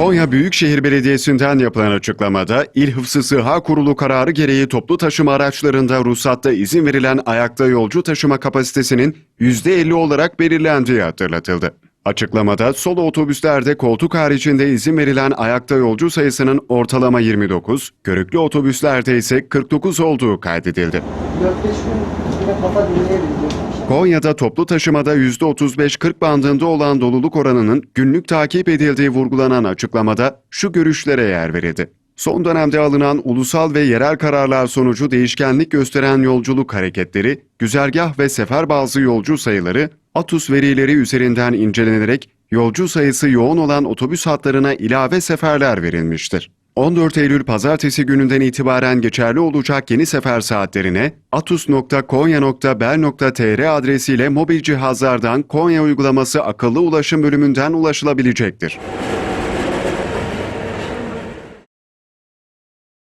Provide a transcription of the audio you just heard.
Konya Büyükşehir Belediyesi'nden yapılan açıklamada İl Hıfzı Sıha Kurulu kararı gereği toplu taşıma araçlarında ruhsatta izin verilen ayakta yolcu taşıma kapasitesinin %50 olarak belirlendiği hatırlatıldı. Açıklamada solo otobüslerde koltuk haricinde izin verilen ayakta yolcu sayısının ortalama 29, körüklü otobüslerde ise 49 olduğu kaydedildi. 4-5 gün yine kafa dinleyebiliriz. Konya'da toplu taşımada %35-40 bandında olan doluluk oranının günlük takip edildiği vurgulanan açıklamada şu görüşlere yer verildi. Son dönemde alınan ulusal ve yerel kararlar sonucu değişkenlik gösteren yolculuk hareketleri, güzergah ve sefer bazı yolcu sayıları, ATUS verileri üzerinden incelenerek yolcu sayısı yoğun olan otobüs hatlarına ilave seferler verilmiştir. 14 Eylül pazartesi gününden itibaren geçerli olacak yeni sefer saatlerine atus.konya.bel.tr adresiyle mobil cihazlardan Konya uygulaması akıllı ulaşım bölümünden ulaşılabilecektir.